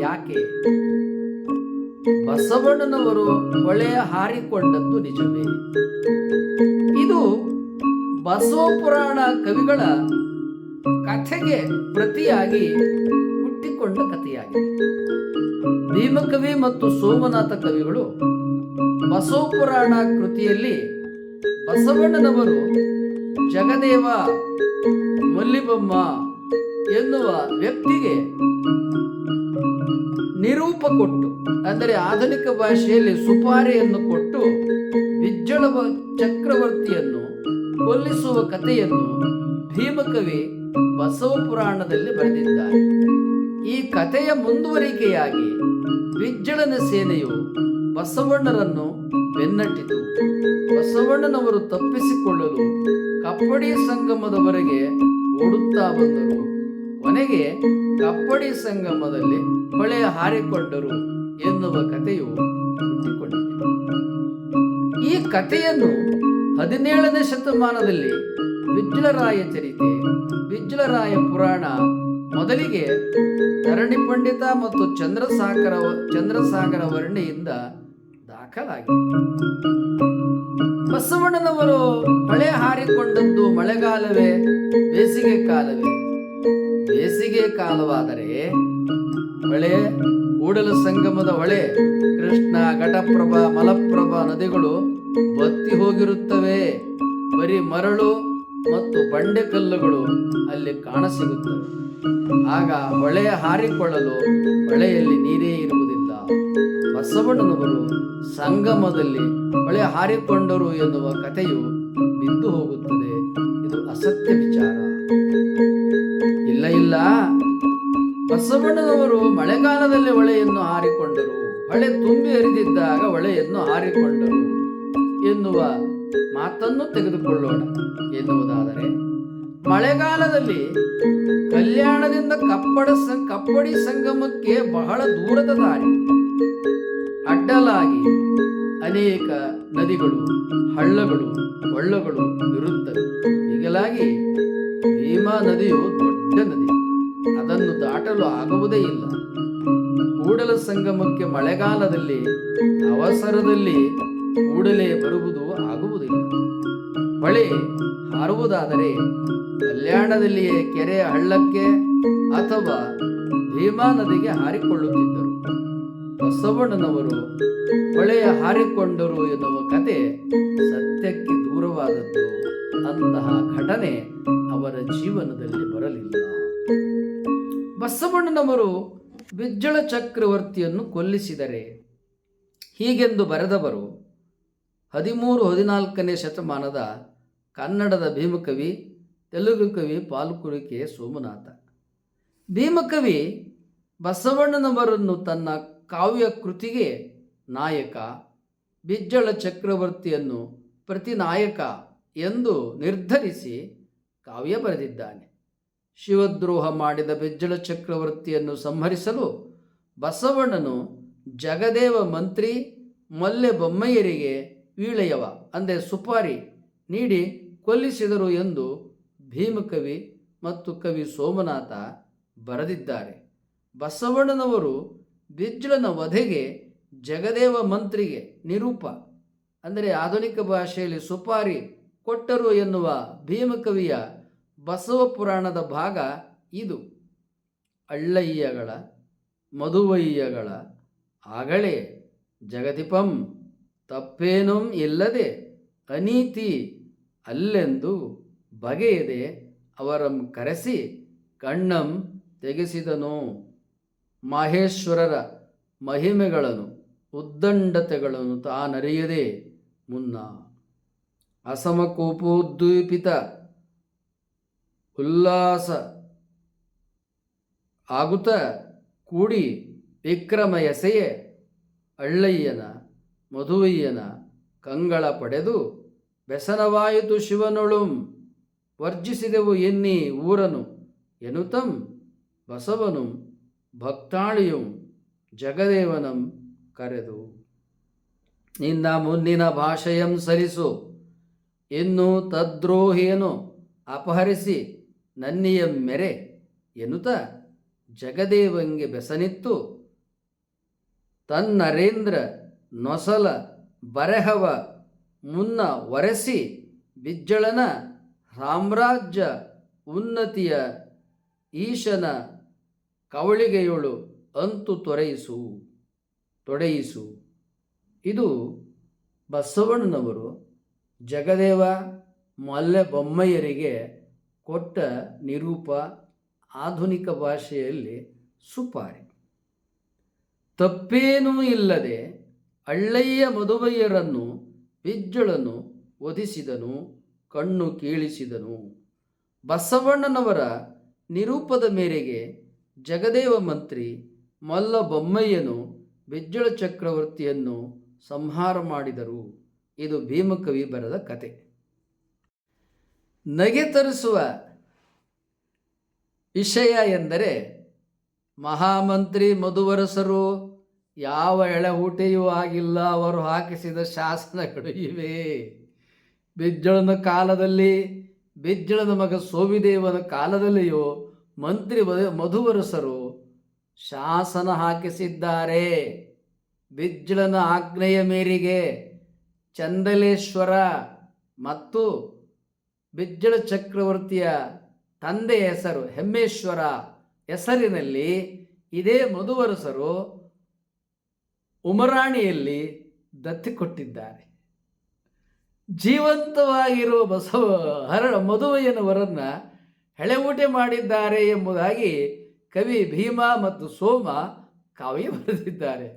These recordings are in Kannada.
ಯಾಕೆ? ಬಸವಣ್ಣನವರು ಹೊಳೆಯ ಹಾರಿಕೊಂಡದ್ದು ನಿಜವೇ? ಇದು ಬಸವ ಪುರಾಣ ಕವಿಗಳ ಕಥೆಗೆ ಪ್ರತಿಯಾಗಿ ಹುಟ್ಟಿಕೊಂಡ ಕಥೆಯಾಗಿದೆ. ಭೀಮಕವಿ ಮತ್ತು ಸೋಮನಾಥ ಕವಿಗಳು ಬಸವ ಪುರಾಣ ಕೃತಿಯಲ್ಲಿ ಬಸವಣ್ಣನವರು ಜಗದೇವ, ಮಲ್ಲಿಬಮ್ಮ ಎನ್ನುವ ವ್ಯಕ್ತಿಗೆ ನಿರೂಪ ಕೊಟ್ಟು, ಅಂದರೆ ಆಧುನಿಕ ಭಾಷೆಯಲ್ಲಿ ಸುಪಾರಿಯನ್ನು ಕೊಟ್ಟು ಬಿಜ್ಜಳ ಚಕ್ರವರ್ತಿಯನ್ನು ಕೊಲ್ಲಿಸುವ ಕಥೆಯನ್ನು ಭೀಮಕವಿ ಬಸವ ಪುರಾಣದಲ್ಲಿ ಬರೆದಿದ್ದಾರೆ. ಈ ಕಥೆಯ ಮುಂದುವರಿಕೆಯಾಗಿ ಬಿಜ್ಜಳನ ಸೇನೆಯು ಬಸವಣ್ಣರನ್ನು ಬೆನ್ನಟ್ಟಿತು. ಬಸವಣ್ಣನವರು ತಪ್ಪಿಸಿಕೊಳ್ಳಲು ಕಪ್ಪಡಿ ಸಂಗಮದವರೆಗೆ ಓಡುತ್ತಾ ಬಂದರು. ಕೊನೆಗೆ ಕಪ್ಪಡಿ ಸಂಗಮದಲ್ಲಿ ಹೊಳೆ ಹಾರಿಕೊಂಡರು ಎನ್ನುವ ಕಥೆಯು ಹುಟ್ಟಿಕೊಂಡಿದೆ. ಈ ಕಥೆಯನ್ನು ಹದಿನೇಳನೇ ಶತಮಾನದಲ್ಲಿ ವಿಜ್ಲರಾಯ ಚರಿತೆ ವಿಜ್ಲರಾಯ ಪುರಾಣ ಮೊದಲಿಗೆ ಧರಣಿ ಪಂಡಿತ ಮತ್ತು ಚಂದ್ರಸಾಗರ ಚಂದ್ರಸಾಗರ ವರ್ಣಿಯಿಂದ ದಾಖಲಾಗಿದೆ. ಬಸವಣ್ಣನವರು ಮಳೆ ಹಾರಿಕೊಂಡದ್ದು ಮಳೆಗಾಲವೇ, ಬೇಸಿಗೆ ಕಾಲವೇ. ಬೇಸಿಗೆ ಕಾಲವಾದರೆ ಹೊಳೆ ಕೂಡಲ ಸಂಗಮದ ಹೊಳೆ ಕೃಷ್ಣ, ಘಟಪ್ರಭ, ಮಲಪ್ರಭಾ ನದಿಗಳು ಬತ್ತಿ ಹೋಗಿರುತ್ತವೆ. ಬರೀ ಮರಳು ಮತ್ತು ಬಂಡೆ ಕಲ್ಲುಗಳು ಅಲ್ಲಿ ಕಾಣಸಿಗುತ್ತವೆ ಆಗ ಹೊಳೆ ಹಾರಿಕೊಳ್ಳಲು ಹೊಳೆಯಲ್ಲಿ ನೀರೇ ಇರುವುದಿಲ್ಲ. ಬಸವಣ್ಣನವರು ಸಂಗಮದಲ್ಲಿ ಹೊಳೆ ಹಾರಿಕೊಂಡರು ಎನ್ನುವ ಕಥೆಯು ಬಿದ್ದು ಹೋಗುತ್ತದೆ. ಇದು ಅಸತ್ಯ ವಿಚಾರ. ಬಸವಣ್ಣನವರು ಮಳೆಗಾಲದಲ್ಲಿ ಹೊಳೆಯನ್ನು ಹಾರಿಕೊಂಡರು. ಹೊಳೆ ತುಂಬಿ ಹರಿದಿದ್ದಾಗ ಹೊಳೆಯನ್ನು ಹಾರಿಕೊಂಡರು ಎನ್ನುವ ಮಾತನ್ನು ತೆಗೆದುಕೊಳ್ಳೋಣ ಎನ್ನುವುದಾದರೆ, ಮಳೆಗಾಲದಲ್ಲಿ ಕಲ್ಯಾಣದಿಂದ ಕಪ್ಪಡ ಕಪ್ಪಡಿ ಸಂಗಮಕ್ಕೆ ಬಹಳ ದೂರದ ದಾರಿ. ಅಡ್ಡಲಾಗಿ ಅನೇಕ ನದಿಗಳು, ಹಳ್ಳಗಳು ಹೊಳ್ಳಗಳು ಇರುತ್ತವೆ ಹೀಗಲಾಗಿ ಭೀಮಾ ನದಿಯು ದೊಡ್ಡ ನದಿ. ದಾಟಲು ಆಗುವುದೇ ಇಲ್ಲ. ಕೂಡಲ ಸಂಗಮಕ್ಕೆ ಮಳೆಗಾಲದಲ್ಲಿ, ಅವಸರದಲ್ಲಿ ಕೂಡಲೇ ಬರುವುದು ಆಗುವುದಿಲ್ಲ. ಮಳೆ ಹಾರುವುದಾದರೆ ಕಲ್ಯಾಣದಲ್ಲಿಯೇ ಕೆರೆ ಹಳ್ಳಕ್ಕೆ ಅಥವಾ ಭೀಮಾ ನದಿಗೆ ಹಾರಿಕೊಳ್ಳುತ್ತಿದ್ದರು. ಬಸವಣ್ಣನವರು ಹೊಳೆಯ ಹಾರಿಕೊಂಡರು ಎನ್ನುವ ಕತೆ ಸತ್ಯಕ್ಕೆ ದೂರವಾದದ್ದು. ಅಂತಹ ಘಟನೆ ಅವರ ಜೀವನದಲ್ಲಿ ಬರಲಿಲ್ಲ. ಬಸವಣ್ಣನವರು ಬಿಜ್ಜಳ ಚಕ್ರವರ್ತಿಯನ್ನು ಕೊಲ್ಲಿಸಿದರೆ ಹೀಗೆಂದು ಬರೆದವರು ಹದಿಮೂರು ಹದಿನಾಲ್ಕನೇ ಶತಮಾನದ ಕನ್ನಡದ ಭೀಮಕವಿ, ತೆಲುಗು ಕವಿ ಪಾಲ್ಕುರಿಕೆ ಸೋಮನಾಥ. ಭೀಮಕವಿ ಬಸವಣ್ಣನವರನ್ನು ತನ್ನ ಕಾವ್ಯ ಕೃತಿಗೆ ನಾಯಕ, ಬಿಜ್ಜಳ ಚಕ್ರವರ್ತಿಯನ್ನು ಪ್ರತಿನಾಯಕ ಎಂದು ನಿರ್ಧರಿಸಿ ಕಾವ್ಯ ಬರೆದಿದ್ದಾನೆ. ಶಿವದ್ರೋಹ ಮಾಡಿದ ಬೆಜ್ಜಳ ಚಕ್ರವರ್ತಿಯನ್ನು ಸಂಹರಿಸಲು ಬಸವಣ್ಣನು ಜಗದೇವ ಮಂತ್ರಿ ಮಲ್ಲೆ ಬೊಮ್ಮಯ್ಯರಿಗೆ ವೀಳೆಯವ ಅಂದರೆ ಸುಪಾರಿ ನೀಡಿ ಕೊಲ್ಲಿಸಿದರು ಎಂದು ಭೀಮಕವಿ ಮತ್ತು ಕವಿ ಸೋಮನಾಥ ಬರೆದಿದ್ದಾರೆ. ಬಸವಣ್ಣನವರು ಬಿಜ್ಜಳನ ವಧೆಗೆ ಜಗದೇವ ಮಂತ್ರಿಗೆ ನಿರೂಪ ಅಂದರೆ ಆಧುನಿಕ ಭಾಷೆಯಲ್ಲಿ ಸುಪಾರಿ ಕೊಟ್ಟರು ಎನ್ನುವ ಭೀಮಕವಿಯ ಬಸವ ಪುರಾಣದ ಭಾಗ ಇದು. ಅಳ್ಳಯ್ಯಗಳ ಮಧುವಯ್ಯಗಳ ಆಗಲೇ ಜಗತಿಪಂ ತಪ್ಪೇನೂ ಇಲ್ಲದೆ ಅನೀತಿ ಅಲ್ಲೆಂದು ಬಗೆಯದೆ ಅವರಂ ಕರೆಸಿ ಕಣ್ಣಂ ತೆಗೆಸಿದನು. ಮಾಹೇಶ್ವರರ ಮಹಿಮೆಗಳನ್ನು, ಉದ್ದಂಡತೆಗಳನ್ನು ತಾನರಿಯದೆ ಮುನ್ನ. ಅಸಮಕೋಪೋದ್ದೀಪಿತ ಉಲ್ಲಾಸ ಆಗುತ್ತ? ಕೂಡಿ ವಿಕ್ರಮ ಎಸೆಯೆ ಅಳ್ಳಯ್ಯನ, ಮಧುವಯ್ಯನ ಕಂಗಳ ಪಡೆದು ವ್ಯಸನವಾಯಿತು ಶಿವನೊಳುಂ, ವರ್ಜಿಸಿದೆವು ಎನ್ನಿ ಊರನು ಎನುತಂ, ಬಸವನು ಭಕ್ತಾಳಿಯು ಜಗದೇವನಂ ಕರೆದು. ನಿನ್ನ ಮುಂದಿನ ಭಾಷೆಯಂ ಸರಿಸು ಇನ್ನು ತದ್ರೋಹಿಯನು ಅಪಹರಿಸಿ ನನ್ನಿಯ ಮೆರೆ ಎನ್ನುತ್ತ ಜಗದೇವಂಗೆ ಬೆಸನಿತ್ತು. ತನ್ನರೇಂದ್ರ ನೊಸಲ ಬರೆಹವ ಮುನ್ನ ಒರೆಸಿ ಬಿಜ್ಜಳನ ಸಾಮ್ರಾಜ್ಯ ಉನ್ನತಿಯ ಈಶನ ಕವಳಿಗೆಯೊಳು ಅಂತು ತೊರೆಯಿಸು ತೊಡೆಯಿಸು ಇದು ಬಸವಣ್ಣನವರು ಜಗದೇವ ಮಲ್ಲೆ ಬೊಮ್ಮಯ್ಯರಿಗೆ ಕೊಟ್ಟ ನಿರೂಪ ಆಧುನಿಕ ಭಾಷೆಯಲ್ಲಿ ಸುಪಾರಿ. ತಪ್ಪೇನೂ ಇಲ್ಲದೆ ಅಳ್ಳಯ್ಯ ಮದುವೆಯರನ್ನು ಬಿಜ್ಜಳನು ವಧಿಸಿದನು, ಕಣ್ಣು ಕೀಳಿಸಿದನು. ಬಸವಣ್ಣನವರ ನಿರೂಪದ ಮೇರೆಗೆ ಜಗದೇವ ಮಂತ್ರಿ ಮಲ್ಲ ಬೊಮ್ಮಯ್ಯನು ಬಿಜ್ಜಳ ಚಕ್ರವರ್ತಿಯನ್ನು ಸಂಹಾರ ಮಾಡಿದರು. ಇದು ಭೀಮಕವಿ ಬರೆದ ಕತೆ. ನಗೆ ತರಿಸುವ ವಿಷಯ ಎಂದರೆ ಮಹಾಮಂತ್ರಿ ಮಧುವರಸರು ಯಾವ ಎಳೆಹೂಟೆಯೂ ಆಗಿಲ್ಲ, ಅವರು ಹಾಕಿಸಿದ ಶಾಸನಗಳು ಇವೆ. ಬಿಜ್ಜಳನ ಕಾಲದಲ್ಲಿ, ಬಿಜ್ಜಳನ ಮಗ ಸೋವಿದೇವನ ಕಾಲದಲ್ಲಿಯೂ ಮಂತ್ರಿ ಮಧು- ಮಧುವರಸರು ಶಾಸನ ಹಾಕಿಸಿದ್ದಾರೆ. ಬಿಜ್ಜಳನ ಆಜ್ಞೆಯ ಮೇರೆಗೆ ಚಂದಲೇಶ್ವರ ಮತ್ತು ಬಿಜ್ಜಳ ಚಕ್ರವರ್ತಿಯ ತಂದೆ ಹೆಸರು ಹೆಮ್ಮೇಶ್ವರ ಹೆಸರಿನಲ್ಲಿ ಇದೇ ಮಧುವರಸರು ಉಮರಾಣಿಯಲ್ಲಿ ದತ್ತಿ ಕೊಟ್ಟಿದ್ದಾರೆ. ಜೀವಂತವಾಗಿರುವ ಬಸವ ಹರ ಮಧುವಯ್ಯನವರನ್ನು ಹೆಳೆಊಟೆ ಮಾಡಿದ್ದಾರೆ ಎಂಬುದಾಗಿ ಕವಿ ಭೀಮ ಮತ್ತು ಸೋಮ ಕಾವ್ಯ ಬರೆದಿದ್ದಾರೆ.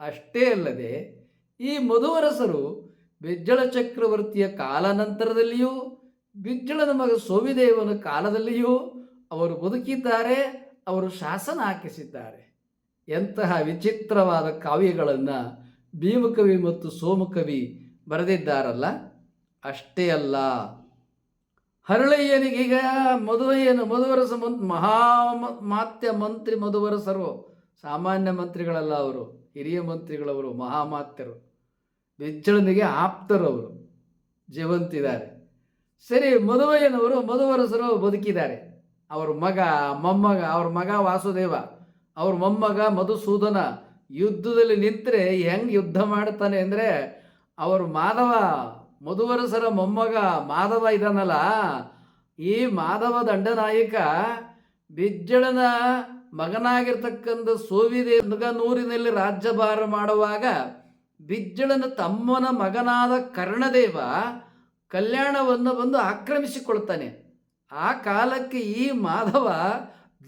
ಅಷ್ಟೇ ಅಲ್ಲದೆ ಈ ಮಧುವರಸರು ಬಿಜ್ಜಳ ಚಕ್ರವರ್ತಿಯ ಕಾಲಾನಂತರದಲ್ಲಿಯೂ ಬಿಜ್ಜಳನ ಮಗ ಸೋವಿದೇವನ ಕಾಲದಲ್ಲಿಯೂ ಅವರು ಬದುಕಿದ್ದಾರೆ, ಅವರು ಶಾಸನ ಹಾಕಿಸಿದ್ದಾರೆ. ಎಂತಹ ವಿಚಿತ್ರವಾದ ಕಾವ್ಯಗಳನ್ನು ಭೀಮಕವಿ ಮತ್ತು ಸೋಮಕವಿ ಬರೆದಿದ್ದಾರಲ್ಲ? ಅಷ್ಟೇ ಅಲ್ಲ. ಹರಳಯ್ಯನಿಗೀಗ ಮಧುವಯ್ಯನ ಮಧುವರಸ ಮನ್ ಮಹಾ ಮಾತ್ಯ ಮಂತ್ರಿ ಮಧುವರಸರು ಸಾಮಾನ್ಯ ಮಂತ್ರಿಗಳಲ್ಲ ಅವರು, ಹಿರಿಯ ಮಂತ್ರಿಗಳವರು, ಮಹಾಮಾತ್ಯರು. ಬಿಜ್ಜಳನಿಗೆ ಆಪ್ತರವರು, ಜೀವಂತಿದ್ದಾರೆ. ಸರಿ, ಮಧುವಯ್ಯನವರು ಮಧುವರಸರು ಬದುಕಿದ್ದಾರೆ. ಅವ್ರ ಮಗ ಮೊಮ್ಮಗ, ಅವ್ರ ಮಗ ವಾಸುದೇವ, ಅವ್ರ ಮೊಮ್ಮಗ ಮಧುಸೂದನ ಯುದ್ಧದಲ್ಲಿ ನಿಂತರೆ ಹೆಂಗೆ ಯುದ್ಧ ಮಾಡ್ತಾನೆ ಅಂದರೆ, ಅವರು ಮಾಧವ, ಮಧುವರಸರ ಮೊಮ್ಮಗ ಮಾಧವ ಇದಾನಲ್ಲ, ಈ ಮಾಧವ ದಂಡನಾಯಕ ಬಿಜ್ಜಳನ ಮಗನಾಗಿರ್ತಕ್ಕಂಥ ಸೋವಿದೆ ನೂರಿನಲ್ಲಿ ರಾಜ್ಯಭಾರ ಮಾಡುವಾಗ ಬಿಜ್ಜಳನ ತಮ್ಮನ ಮಗನಾದ ಕರ್ಣದೇವ ಕಲ್ಯಾಣವನ್ನು ಬಂದು ಆಕ್ರಮಿಸಿಕೊಳ್ತಾನೆ. ಆ ಕಾಲಕ್ಕೆ ಈ ಮಾಧವ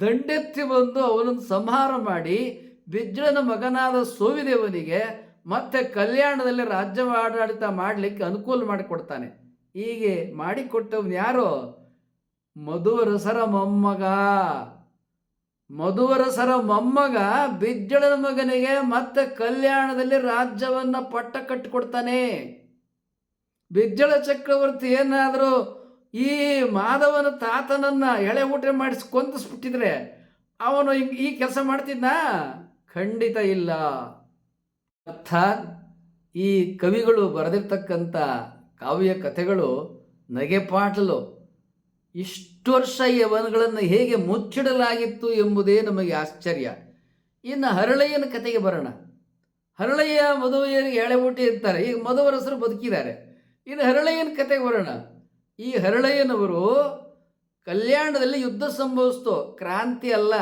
ದಂಡೆತ್ತಿ ಬಂದು ಅವನನ್ನು ಸಂಹಾರ ಮಾಡಿ ಬಿಜ್ಜಳನ ಮಗನಾದ ಸೋವಿದೇವನಿಗೆ ಮತ್ತೆ ಕಲ್ಯಾಣದಲ್ಲಿ ರಾಜ್ಯ ಆಡಳಿತ ಮಾಡಲಿಕ್ಕೆ ಅನುಕೂಲ ಮಾಡಿಕೊಡ್ತಾನೆ. ಹೀಗೆ ಮಾಡಿಕೊಟ್ಟವನು ಯಾರು? ಮಧುವರಸರ ಮೊಮ್ಮಗ. ಮಧುವರಸರ ಮೊಮ್ಮಗ ಬಿಜ್ಜಳನ ಮಗನಿಗೆ ಮತ್ತೆ ಕಲ್ಯಾಣದಲ್ಲಿ ರಾಜ್ಯವನ್ನು ಪಟ್ಟ ಕಟ್ಟಿಕೊಡ್ತಾನೆ. ಬಿಜ್ಜಳ ಚಕ್ರವರ್ತಿ ಏನಾದರೂ ಈ ಮಾಧವನ ತಾತನನ್ನ ಎಳೆ ಊಟ ಮಾಡಿಸಿ ಕೊಂದಿಸ್ಬಿಟ್ಟಿದ್ರೆ ಅವನು ಈ ಕೆಲಸ ಮಾಡ್ತಿದ್ನಾ? ಖಂಡಿತ ಇಲ್ಲ. ಅರ್ಥಾತ್ ಈ ಕವಿಗಳು ಬರೆದಿರ್ತಕ್ಕಂಥ ಕಾವ್ಯ ಕಥೆಗಳು ನಗೆಪಾಟಲು ಇಷ್ಟು ವರ್ಷ ಈ ಹೇಗೆ ಮುಚ್ಚಿಡಲಾಗಿತ್ತು ಎಂಬುದೇ ನಮಗೆ ಆಶ್ಚರ್ಯ. ಇನ್ನು ಹರಳಯ್ಯನ ಕತೆಗೆ ಬರೋಣ. ಹರಳಯ್ಯ ಮದುವೆಯರಿಗೆ ಎಳೆ ಊಟ ಇರ್ತಾರೆ ಈಗ ಹೆಸರು ಬದುಕಿದ್ದಾರೆ. ಇನ್ನು ಹರಳಯ್ಯನ ಕತೆಗೆ ಬರೋಣ. ಈ ಹರಳಯ್ಯನವರು ಕಲ್ಯಾಣದಲ್ಲಿ ಯುದ್ಧ ಸಂಭವಿಸ್ತು. ಕ್ರಾಂತಿ ಅಲ್ಲ.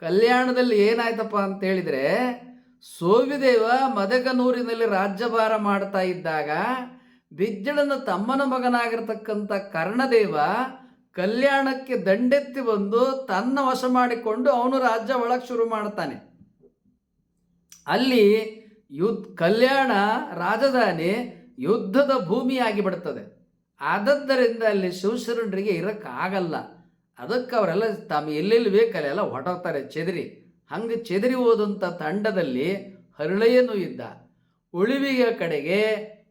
ಕಲ್ಯಾಣದಲ್ಲಿ ಏನಾಯ್ತಪ್ಪ ಅಂತ ಹೇಳಿದರೆ ಸೋವಿದೇವ ಮದಗನೂರಿನಲ್ಲಿ ರಾಜ್ಯಭಾರ ಮಾಡ್ತಾ ಇದ್ದಾಗ, ಬಿಜ್ಜಳನ ತಮ್ಮನ ಮಗನಾಗಿರ್ತಕ್ಕಂಥ ಕರ್ಣದೇವ ಕಲ್ಯಾಣಕ್ಕೆ ದಂಡೆತ್ತಿ ಬಂದು ತನ್ನ ವಶ ಮಾಡಿಕೊಂಡು ಅವನು ರಾಜ್ಯ ಒಳಗೆ ಶುರು ಮಾಡ್ತಾನೆ. ಅಲ್ಲಿ ಯುದ್ಧ, ಕಲ್ಯಾಣ, ರಾಜಧಾನಿ ಯುದ್ಧದ ಭೂಮಿಯಾಗಿ ಬಿಡ್ತದೆ. ಆದದ್ದರಿಂದ ಅಲ್ಲಿ ಶಿವಶರಣರಿಗೆ ಇರೋಕ್ಕಾಗಲ್ಲ ಅದಕ್ಕೆ ಅವರೆಲ್ಲ ತಮ್ಮ ಎಲ್ಲೆಲ್ಲಿ ಬೇಕಲ್ಲೆಲ್ಲ ಹೊಟ್ಟೋಗ್ತಾರೆ ಚೆದರಿ. ಹಂಗೆ ಚೆದರಿ ಹೋದಂಥ ತಂಡದಲ್ಲಿ ಹರಳೆಯನೂ ಇದ್ದ. ಉಳಿವಿಯ ಕಡೆಗೆ,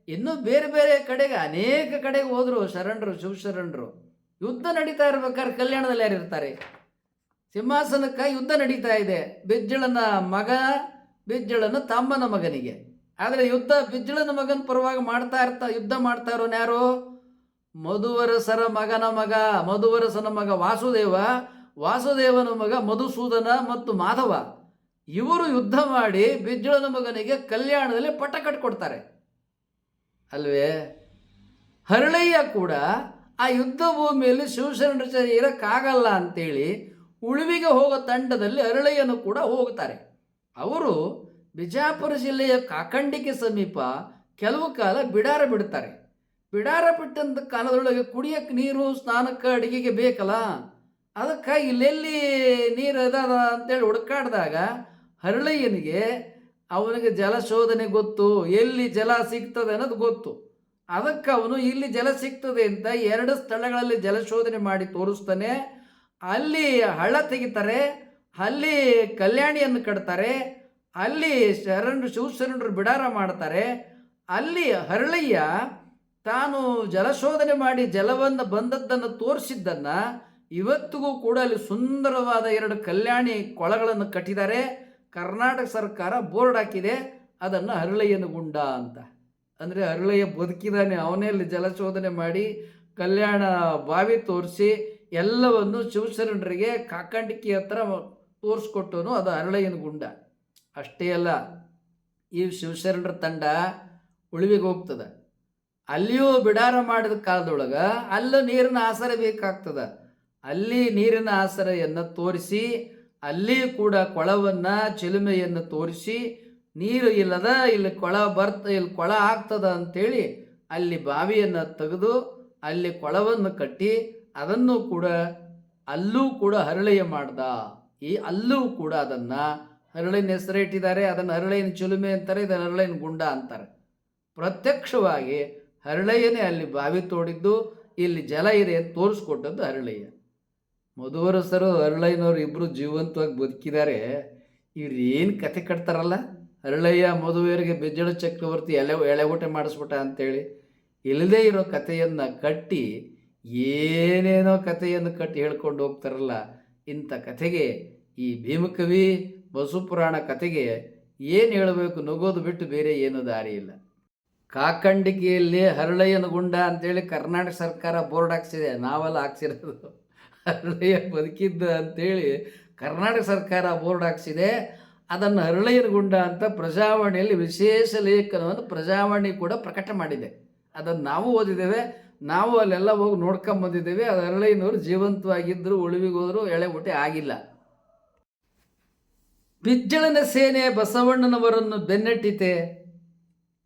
ಇನ್ನೂ ಬೇರೆ ಬೇರೆ ಕಡೆಗೆ ಅನೇಕ ಕಡೆಗೆ ಹೋದರು ಶರಣರು, ಶಿವಶರಣರು. ಯುದ್ಧ ನಡೀತಾ ಇರ್ಬೇಕಾದ್ರೆ ಕಲ್ಯಾಣದಲ್ಲಿ ಯಾರಿರ್ತಾರೆ ಸಿಂಹಾಸನಕ್ಕೆ ಯುದ್ಧ ನಡೀತಾ ಇದೆ. ಬಿಜ್ಜಳನ ಮಗ, ಬಿಜ್ಜಳನ ತಮ್ಮನ ಮಗನಿಗೆ. ಆದರೆ ಯುದ್ಧ ಬಿಜ್ಜಳನ ಮಗನ ಪರವಾಗಿ ಮಾಡ್ತಾ ಇರ್ತಾ ಯುದ್ಧ ಮಾಡ್ತಾ ಇರೋನು ಯಾರು? ಮಧುವರಸರ ಮಗನ ಮಗ. ಮಧುವರಸನ ಮಗ ವಾಸುದೇವ. ವಾಸುದೇವನ ಮಗ ಮಧುಸೂದನ ಮತ್ತು ಮಾಧವ. ಇವರು ಯುದ್ಧ ಮಾಡಿ ಬಿಜ್ಜಳನ ಮಗನಿಗೆ ಕಲ್ಯಾಣದಲ್ಲಿ ಪಟ ಕಟ್ಕೊಡ್ತಾರೆ. ಅಲ್ವೇ? ಹರಳಯ್ಯ ಕೂಡ ಆ ಯುದ್ಧ ಭೂಮಿಯಲ್ಲಿ ಶಿವಶರಣರ ಜೊತೆ ಇರೋಕ್ಕಾಗಲ್ಲ ಅಂತೇಳಿ ಉಳುವಿಗೆ ಹೋಗೋ ತಂಡದಲ್ಲಿ ಹರಳಯ್ಯನು ಕೂಡ ಹೋಗ್ತಾರೆ. ಅವರು ಬಿಜಾಪುರ ಜಿಲ್ಲೆಯ ಕಾಕಂಡಿಕೆ ಸಮೀಪ ಕೆಲವು ಕಾಲ ಬಿಡಾರ ಬಿಡ್ತಾರೆ. ಬಿಡಾರ ಬಿಟ್ಟಂತ ಕಾಲದೊಳಗೆ ಕುಡಿಯಕ್ಕೆ ನೀರು, ಸ್ನಾನಕ್ಕೆ ಅಡಿಗೆಗೆ ಬೇಕಲ್ಲ? ಅದಕ್ಕೆ ಇಲ್ಲೆಲ್ಲಿ ನೀರು ಅದಾದ ಅಂತೇಳಿ ಹುಡುಕಾಡಿದಾಗ ಹರಳಯ್ಯನಿಗೆ ಅವನಿಗೆ ಜಲಶೋಧನೆ ಗೊತ್ತು, ಎಲ್ಲಿ ಜಲ ಸಿಗ್ತದೆ ಅನ್ನೋದು ಗೊತ್ತು. ಅದಕ್ಕೆ ಅವನು ಇಲ್ಲಿ ಜಲ ಸಿಗ್ತದೆ ಅಂತ ಎರಡು ಸ್ಥಳಗಳಲ್ಲಿ ಜಲಶೋಧನೆ ಮಾಡಿ ತೋರಿಸ್ತಾನೆ. ಅಲ್ಲಿ ಹಳ್ಳ ತೆಗಿತಾರೆ, ಅಲ್ಲಿ ಕಲ್ಯಾಣಿಯನ್ನು ಕಟ್ತಾರೆ ಅಲ್ಲಿ ಶರಣರು ಶಿವಶರಣರು ಬಿಡಾರ ಮಾಡ್ತಾರೆ. ಅಲ್ಲಿ ಹರಳಯ್ಯ ತಾನು ಜಲಶೋಧನೆ ಮಾಡಿ ಜಲವನ್ನು ಬಂದದ್ದನ್ನು ತೋರಿಸಿದ್ದನ್ನು ಇವತ್ತಿಗೂ ಕೂಡ ಅಲ್ಲಿ ಸುಂದರವಾದ ಎರಡು ಕಲ್ಯಾಣಿ ಕೊಳಗಳನ್ನು ಕಟ್ಟಿದ್ದಾರೆ. ಕರ್ನಾಟಕ ಸರ್ಕಾರ ಬೋರ್ಡ್ ಹಾಕಿದೆ, ಅದನ್ನು ಹರಳಯ್ಯನ ಗುಂಡ ಅಂತ. ಅಂದರೆ ಹರಳಯ್ಯ ಬದುಕಿದಾನೆ, ಅವನೇ ಅಲ್ಲಿ ಜಲಶೋಧನೆ ಮಾಡಿ ಕಲ್ಯಾಣ ಬಾವಿ ತೋರಿಸಿ ಎಲ್ಲವನ್ನು ಶಿವಶರಣರಿಗೆ ಕಾಕಂಡಿಕೆ ಹತ್ರ ತೋರಿಸ್ಕೊಟ್ಟನು ಅದು ಹರಳಯ್ಯನ ಗುಂಡ. ಅಷ್ಟೇ ಅಲ್ಲ, ಈ ಶಿವಶರಣರ ತಂಡ ಉಳಿವಿಗೆ ಹೋಗ್ತದೆ. ಅಲ್ಲಿಯೂ ಬಿಡಾರ ಮಾಡಿದ ಕಾಲದೊಳಗೆ ಅಲ್ಲೂ ನೀರಿನ ಆಸರ ಬೇಕಾಗ್ತದೆ. ಅಲ್ಲಿ ನೀರಿನ ಆಸರೆಯನ್ನು ತೋರಿಸಿ, ಅಲ್ಲಿ ಕೂಡ ಕೊಳವನ್ನು, ಚಿಲುಮೆಯನ್ನು ತೋರಿಸಿ, ನೀರು ಇಲ್ಲದ ಇಲ್ಲಿ ಕೊಳ ಬರ್ತ, ಇಲ್ಲಿ ಕೊಳ ಆಗ್ತದ ಅಂತೇಳಿ ಅಲ್ಲಿ ಬಾವಿಯನ್ನು ತೆಗೆದು, ಅಲ್ಲಿ ಕೊಳವನ್ನು ಕಟ್ಟಿ, ಅದನ್ನು ಕೂಡ ಅಲ್ಲೂ ಕೂಡ ಹರಳೆಯ ಮಾಡ್ದ. ಈ ಅಲ್ಲೂ ಕೂಡ ಅದನ್ನು ಹರಳಿನ ಹೆಸರು ಇಟ್ಟಿದ್ದಾರೆ, ಅದನ್ನು ಹರಳೈನ ಚುಲುಮೆ ಅಂತಾರೆ, ಇದನ್ನು ಹರಳೈನ ಗುಂಡ ಅಂತಾರೆ. ಪ್ರತ್ಯಕ್ಷವಾಗಿ ಹರಳೆಯನೇ ಅಲ್ಲಿ ಬಾವಿ ತೋಡಿದ್ದು, ಇಲ್ಲಿ ಜಲ ಇದೆ ಅಂತ ತೋರಿಸ್ಕೊಟ್ಟದ್ದು ಹರಳಯ್ಯ ಮಧುವರಸರು ಹರಳಯ್ಯನವರು ಇಬ್ಬರು ಜೀವಂತವಾಗಿ ಬದುಕಿದ್ದಾರೆ. ಇವ್ರು ಏನು ಕತೆ ಕಟ್ತಾರಲ್ಲ? ಹರಳಯ್ಯ ಮಧುವೆಯರಿಗೆ ಬೆಜ್ಜಳ ಚಕ್ರವರ್ತಿ ಎಲೆ ಎಳೆ ಊಟ ಮಾಡಿಸ್ಬಿಟ್ಟ ಅಂತೇಳಿ. ಇಲ್ಲದೇ ಇರೋ ಕಥೆಯನ್ನು ಕಟ್ಟಿ, ಏನೇನೋ ಕಥೆಯನ್ನು ಕಟ್ಟಿ ಹೇಳ್ಕೊಂಡು ಹೋಗ್ತಾರಲ್ಲ, ಇಂಥ ಕಥೆಗೆ ಈ ಭೀಮಕವಿ ಬಸವಪುರಾಣ ಕಥೆಗೆ ಏನು ಹೇಳಬೇಕು ನಗೋದು ಬಿಟ್ಟು ಬೇರೆ ಏನು ದಾರಿ ಇಲ್ಲ. ಕಾಕಂಡಿಕೆಯಲ್ಲಿ ಹರಳಯ್ಯನ ಗುಂಡ ಅಂತೇಳಿ ಕರ್ನಾಟಕ ಸರ್ಕಾರ ಬೋರ್ಡ್ ಹಾಕ್ಸಿದೆ. ನಾವೆಲ್ಲ ಹಾಕ್ಸಿರೋದು. ಹರಳಯ್ಯ ಬದುಕಿದ್ದ ಅಂತೇಳಿ ಕರ್ನಾಟಕ ಸರ್ಕಾರ ಬೋರ್ಡ್ ಹಾಕ್ಸಿದೆ. ಅದನ್ನು ಹರಳಯ್ಯನ ಗುಂಡ ಅಂತ ಪ್ರಜಾವಾಣಿಯಲ್ಲಿ ವಿಶೇಷ ಲೇಖನವನ್ನು ಪ್ರಜಾವಾಣಿ ಕೂಡ ಪ್ರಕಟ ಮಾಡಿದೆ. ಅದನ್ನು ನಾವು ಓದಿದ್ದೇವೆ. ನಾವು ಅಲ್ಲೆಲ್ಲ ಹೋಗಿ ನೋಡ್ಕೊಂಬಂದಿದ್ದೇವೆ. ಅದು ಹರಳಯ್ಯನವರು ಜೀವಂತವಾಗಿದ್ದರು ಹೋದರು ಎಳೆ ಆಗಿಲ್ಲ. ಬಿಜ್ಜಳನ ಸೇನೆ ಬಸವಣ್ಣನವರನ್ನು ಬೆನ್ನಟ್ಟಿತೆ.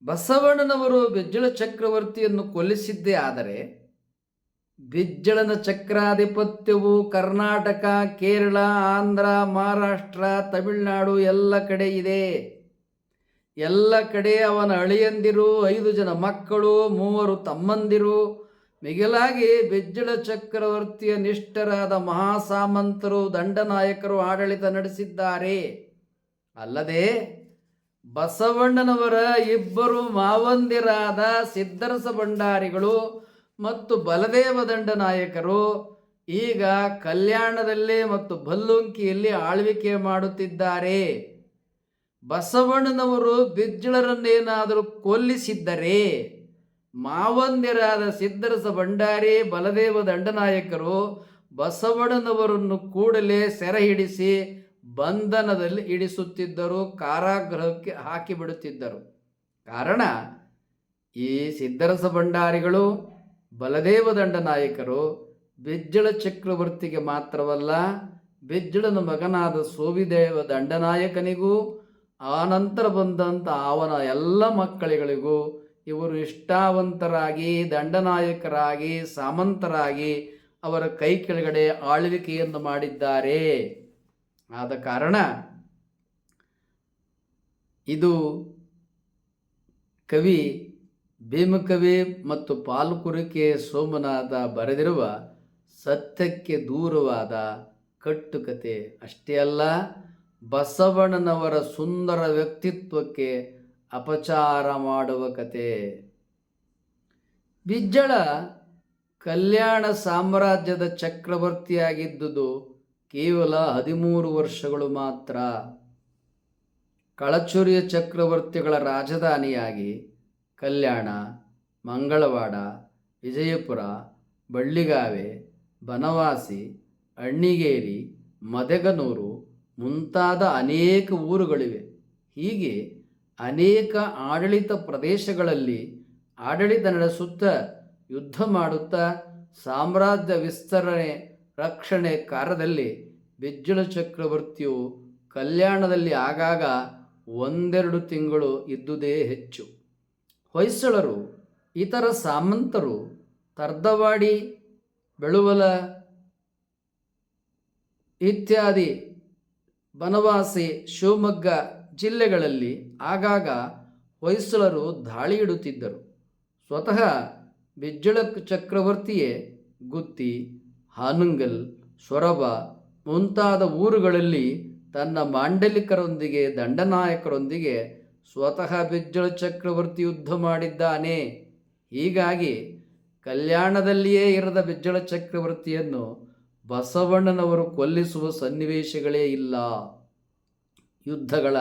ಬಸವಣ್ಣನವರು ಬಿಜ್ಜಳ ಚಕ್ರವರ್ತಿಯನ್ನು ಕೊಲ್ಲಿಸಿದ್ದೇ ಆದರೆ ಬಿಜ್ಜಳನ ಚಕ್ರಾಧಿಪತ್ಯವು ಕರ್ನಾಟಕ, ಕೇರಳ, ಆಂಧ್ರ, ಮಹಾರಾಷ್ಟ್ರ, ತಮಿಳುನಾಡು ಎಲ್ಲ ಕಡೆ ಇದೆ. ಎಲ್ಲ ಕಡೆ ಅವನ ಅಳಿಯಂದಿರು, ಐದು ಜನ ಮಕ್ಕಳು, ಮೂವರು ತಮ್ಮಂದಿರು. ಮಿಗಿಲಾಗಿ ಬಿಜ್ಜಳ ಚಕ್ರವರ್ತಿಯ ನಿಷ್ಠರಾದ ಮಹಾಸಾಮಂತರು ದಂಡನಾಯಕರು ಆಡಳಿತ ನಡೆಸಿದ್ದಾರೆ. ಅಲ್ಲದೆ ಬಸವಣ್ಣನವರ ಇಬ್ಬರು ಮಾವಂದಿರಾದ ಸಿದ್ದರಸ ಭಂಡಾರಿಗಳು ಮತ್ತು ಬಲದೇವ ದಂಡನಾಯಕರು ಈಗ ಕಲ್ಯಾಣದಲ್ಲಿ ಮತ್ತು ಭಲ್ಲುಂಕಿಯಲ್ಲಿ ಆಳ್ವಿಕೆ ಮಾಡುತ್ತಿದ್ದಾರೆ. ಬಸವಣ್ಣನವರು ಬಿಜ್ಜಳರನ್ನೇನಾದರೂ ಕೊಲ್ಲಿಸಿದ್ದರೆ ಮಾವಂದಿರಾದ ಸಿದ್ದರಸ ಭಂಡಾರಿ ಬಲದೇವ ದಂಡನಾಯಕರು ಬಸವಣ್ಣನವರನ್ನು ಕೂಡಲೇ ಸೆರೆ ಹಿಡಿಸಿ ಬಂಧನದಲ್ಲಿ ಇಡಿಸುತ್ತಿದ್ದರು ಕಾರಾಗೃಹಕ್ಕೆ ಹಾಕಿಬಿಡುತ್ತಿದ್ದರು. ಕಾರಣ, ಈ ಸಿದ್ದರಸ ಭಂಡಾರಿಗಳು, ಬಲದೇವ ದಂಡನಾಯಕರು, ಬಿಜ್ಜಳ ಚಕ್ರವರ್ತಿಗೆ ಮಾತ್ರವಲ್ಲ, ಬಿಜ್ಜಳನ ಮಗನಾದ ಸೋವಿದೇವ ದಂಡನಾಯಕನಿಗೂ, ಆನಂತರ ಬಂದಂಥ ಅವನ ಎಲ್ಲ ಮಕ್ಕಳಿಗಳಿಗೂ, ಇವರು ಇಷ್ಟಾವಂತರಾಗಿ, ದಂಡನಾಯಕರಾಗಿ, ಸಾಮಂತರಾಗಿ ಅವರ ಕೈ ಕೆಳಗಡೆ ಆಳ್ವಿಕೆಯನ್ನು ಮಾಡಿದ್ದಾರೆ. ಆದ ಕಾರಣ ಇದು ಕವಿ ಭೀಮಕವಿ ಮತ್ತು ಪಾಲ್ಕುರಿಕೆ ಸೋಮನಾಥ ಬರೆದಿರುವ ಸತ್ಯಕ್ಕೆ ದೂರವಾದ ಕಟ್ಟುಕತೆ ಅಷ್ಟೇ ಅಲ್ಲ, ಬಸವಣ್ಣನವರ ಸುಂದರ ವ್ಯಕ್ತಿತ್ವಕ್ಕೆ ಅಪಚಾರ ಮಾಡುವ ಕತೆ. ಬಿಜ್ಜಳ ಕಲ್ಯಾಣ ಸಾಮ್ರಾಜ್ಯದ ಚಕ್ರವರ್ತಿಯಾಗಿದ್ದುದು ಕೇವಲ ಹದಿಮೂರು ವರ್ಷಗಳು ಮಾತ್ರ ಕಳಚುರಿಯ ಚಕ್ರವರ್ತಿಗಳ ರಾಜಧಾನಿಯಾಗಿ ಕಲ್ಯಾಣ, ಮಂಗಳವಾಡ, ವಿಜಯಪುರ, ಬಳ್ಳಿಗಾವೆ, ಬನವಾಸಿ, ಅಣ್ಣಿಗೇರಿ, ಮದೆಗನೂರು ಮುಂತಾದ ಅನೇಕ ಊರುಗಳಿವೆ. ಹೀಗೆ ಅನೇಕ ಆಡಳಿತ ಪ್ರದೇಶಗಳಲ್ಲಿ ಆಡಳಿತ ನಡೆಸುತ್ತಾ ಯುದ್ಧ ಮಾಡುತ್ತಾ ಸಾಮ್ರಾಜ್ಯ ವಿಸ್ತರಣೆ ರಕ್ಷಣೆ ಕಾರ್ಯದಲ್ಲಿ ಬಿಜ್ಜಳ ಚಕ್ರವರ್ತಿಯು ಕಲ್ಯಾಣದಲ್ಲಿ ಆಗಾಗ ಒಂದೆರಡು ತಿಂಗಳು ಇದ್ದುದೇ ಹೆಚ್ಚು. ಹೊಯ್ಸಳರು, ಇತರ ಸಾಮಂತರು, ತರ್ದವಾಡಿ, ಬೆಳುವಲ ಇತ್ಯಾದಿ ಬನವಾಸಿ, ಶಿವಮೊಗ್ಗ ಜಿಲ್ಲೆಗಳಲ್ಲಿ ಆಗಾಗ ಹೊಯ್ಸಳರು ದಾಳಿಯಿಡುತ್ತಿದ್ದರು ಸ್ವತಃ ಬಿಜ್ಜಳ ಚಕ್ರವರ್ತಿಯೇ ಗುತ್ತಿ ಹಾನುಂಗಲ್, ಸೊರಬ ಮುಂತಾದ ಊರುಗಳಲ್ಲಿ ತನ್ನ ಮಾಂಡಲಿಕರೊಂದಿಗೆ, ದಂಡನಾಯಕರೊಂದಿಗೆ ಸ್ವತಃ ಬಿಜ್ಜಳ ಚಕ್ರವರ್ತಿ ಯುದ್ಧ ಮಾಡಿದ್ದಾನೆ. ಹೀಗಾಗಿ ಕಲ್ಯಾಣದಲ್ಲಿಯೇ ಇರದ ಬಿಜ್ಜಳ ಚಕ್ರವರ್ತಿಯನ್ನು ಬಸವಣ್ಣನವರು ಕೊಲ್ಲಿಸುವ ಸನ್ನಿವೇಶಗಳೇ ಇಲ್ಲ. ಯುದ್ಧಗಳ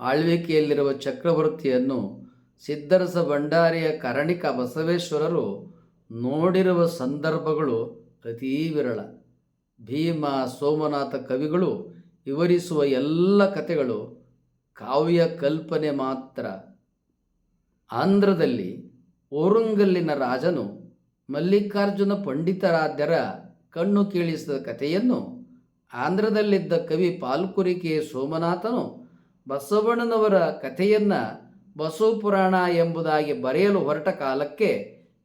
ಆಳ್ವಿಕೆಯಲ್ಲಿರುವ ಚಕ್ರವರ್ತಿಯನ್ನು ಸಿದ್ದರಸ ಭಂಡಾರಿಯ ಕರಣಿಕ ಬಸವೇಶ್ವರರು ನೋಡಿರುವ ಸಂದರ್ಭಗಳು ಅತೀ ವಿರಳ ಭೀಮ, ಸೋಮನಾಥ ಕವಿಗಳು ವಿವರಿಸುವ ಎಲ್ಲ ಕಥೆಗಳು ಕಾವ್ಯ ಕಲ್ಪನೆ ಮಾತ್ರ. ಆಂಧ್ರದಲ್ಲಿ ಓರುಂಗಲ್ಲಿನ ರಾಜನು ಮಲ್ಲಿಕಾರ್ಜುನ ಪಂಡಿತಾರಾಧ್ಯರ ಕಣ್ಣು ಕೇಳಿಸಿದ ಕಥೆಯನ್ನು ಆಂಧ್ರದಲ್ಲಿದ್ದ ಕವಿ ಪಾಲ್ಕುರಿಕೆ ಸೋಮನಾಥನು ಬಸವಣ್ಣನವರ ಕಥೆಯನ್ನು ಬಸವಪುರಾಣ ಎಂಬುದಾಗಿ ಬರೆಯಲು ಹೊರಟ ಕಾಲಕ್ಕೆ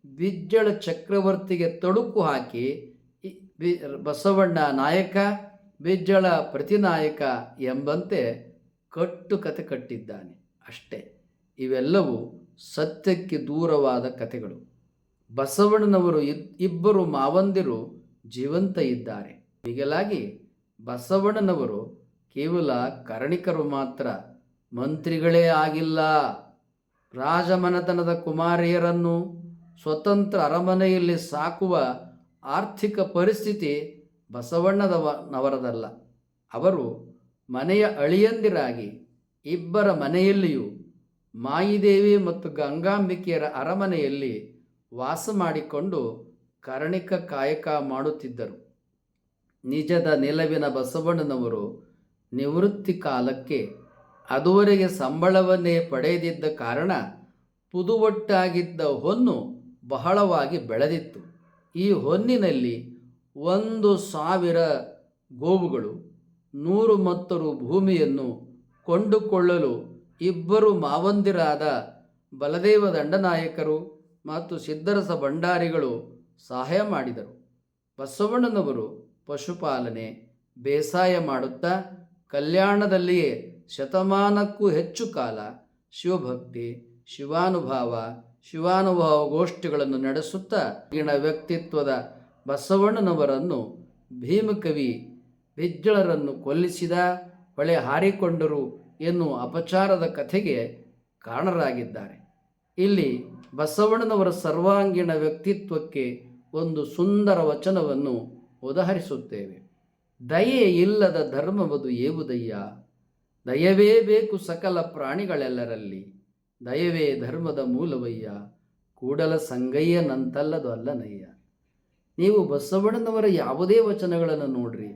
ಬಿಜ್ಜಳ ಚಕ್ರವರ್ತಿಗೆ ತಡುಕು ಹಾಕಿ ಬಿ- ಬಸವಣ್ಣ ನಾಯಕ, ಬಿಜ್ಜಳ ಪ್ರತಿನಾಯಕ ಎಂಬಂತೆ ಕಟ್ಟು ಕತೆ ಕಟ್ಟಿದ್ದಾನೆ ಅಷ್ಟೇ. ಇವೆಲ್ಲವೂ ಸತ್ಯಕ್ಕೆ ದೂರವಾದ ಕಥೆಗಳು ಬಸವಣ್ಣನವರು ಇಬ್ಬರು ಮಾವಂದಿರು ಜೀವಂತ ಇದ್ದಾರೆ. ಹೀಗಲಾಗಿ ಬಸವಣ್ಣನವರು ಕೇವಲ ಕರಣಿಕರು ಮಾತ್ರ ಮಂತ್ರಿಗಳೇ ಆಗಿಲ್ಲ. ರಾಜಮನೆತನದ ಕುಮಾರಿಯರನ್ನು ಸ್ವತಂತ್ರ ಅರಮನೆಯಲ್ಲಿ ಸಾಕುವ ಆರ್ಥಿಕ ಪರಿಸ್ಥಿತಿ ಬಸವಣ್ಣದವನವರದಲ್ಲ. ಅವರು ಮನೆಯ ಅಳಿಯಂದಿರಾಗಿ ಇಬ್ಬರ ಮನೆಯಲ್ಲಿಯೂ ಮಾಯಿದೇವಿ ಮತ್ತು ಗಂಗಾಂಬಿಕೆಯರ ಅರಮನೆಯಲ್ಲಿ ವಾಸ ಮಾಡಿಕೊಂಡು ಕರ್ಣಿಕ ಕಾಯಕ ಮಾಡುತ್ತಿದ್ದರು. ನಿಜದ ನಿಲವಿನ ಬಸವಣ್ಣನವರು ನಿವೃತ್ತಿ ಕಾಲಕ್ಕೆ ಅದುವರೆಗೆ ಸಂಬಳವನ್ನೇ ಪಡೆಯದಿದ್ದ ಕಾರಣ ಪುದುವಟ್ಟಾಗಿದ್ದ ಹೊನ್ನು ಬಹಳವಾಗಿ ಬೆಳೆದಿತ್ತು. ಈ ಹೊನ್ನಿನಲ್ಲಿ ಒಂದು ಸಾವಿರ ಗೋವುಗಳು, ನೂರು ಮತ್ತರು ಭೂಮಿಯನ್ನು ಕೊಂಡುಕೊಳ್ಳಲು ಇಬ್ಬರು ಮಾವಂದಿರಾದ ಬಲದೇವ ದಂಡನಾಯಕರು ಮತ್ತು ಸಿದ್ದರಸ ಭಂಡಾರಿಗಳು ಸಹಾಯ ಮಾಡಿದರು. ಬಸವಣ್ಣನವರು ಪಶುಪಾಲನೆ, ಬೇಸಾಯ ಮಾಡುತ್ತಾ, ಕಲ್ಯಾಣದಲ್ಲಿಯೇ ಶತಮಾನಕ್ಕೂ ಹೆಚ್ಚು ಕಾಲ ಶಿವಭಕ್ತಿ, ಶಿವಾನುಭಾವ ಶಿವಾನುಭಾವ ಗೋಷ್ಠಿಗಳನ್ನು ನಡೆಸುತ್ತಾ ಗಿಣ ವ್ಯಕ್ತಿತ್ವದ ಬಸವಣ್ಣನವರನ್ನು ಭೀಮಕವಿ ಬಿಜ್ಜಳರನ್ನು ಕೊಲ್ಲಿಸಿದ, ಹೊಳೆ ಹಾರಿಕೊಂಡರು ಎನ್ನುವ ಅಪಚಾರದ ಕಥೆಗೆ ಕಾರಣರಾಗಿದ್ದಾರೆ. ಇಲ್ಲಿ ಬಸವಣ್ಣನವರ ಸರ್ವಾಂಗೀಣ ವ್ಯಕ್ತಿತ್ವಕ್ಕೆ ಒಂದು ಸುಂದರ ವಚನವನ್ನು ಉದಾಹರಿಸುತ್ತೇವೆ. ದಯೆ ಇಲ್ಲದ ಧರ್ಮವದು ಏವುದಯ್ಯ? ದಯವೇ ಬೇಕು ಸಕಲ ಪ್ರಾಣಿಗಳೆಲ್ಲರಲ್ಲಿ. ದಯವೇ ಧರ್ಮದ ಮೂಲವಯ್ಯ, ಕೂಡಲ ಸಂಗಯ್ಯನಂತಲ್ಲದು ಅಲ್ಲನಯ್ಯ. ನೀವು ಬಸವಣ್ಣನವರ ಯಾವುದೇ ವಚನಗಳನ್ನು ನೋಡ್ರಿ,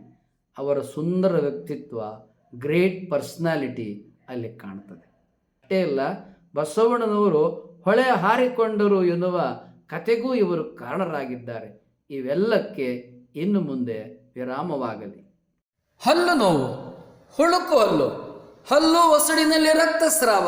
ಅವರ ಸುಂದರ ವ್ಯಕ್ತಿತ್ವ, ಗ್ರೇಟ್ ಪರ್ಸ್ನಾಲಿಟಿ ಅಲ್ಲಿ ಕಾಣ್ತದೆ. ಅಷ್ಟೇ ಅಲ್ಲ, ಬಸವಣ್ಣನವರು ಹೊಳೆ ಹಾರಿಕೊಂಡರು ಎನ್ನುವ ಕತೆಗೂ ಇವರು ಕಾರಣರಾಗಿದ್ದಾರೆ. ಇವೆಲ್ಲಕ್ಕೆ ಇನ್ನು ಮುಂದೆ ವಿರಾಮವಾಗಲಿ. ಹಲ್ಲು ನೋವು, ಹುಳುಕು ಹಲ್ಲು ಹಲ್ಲು ಒಸಡಿನಲ್ಲಿ ರಕ್ತಸ್ರಾವ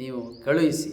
ನೀವು ಕಳುಹಿಸಿ.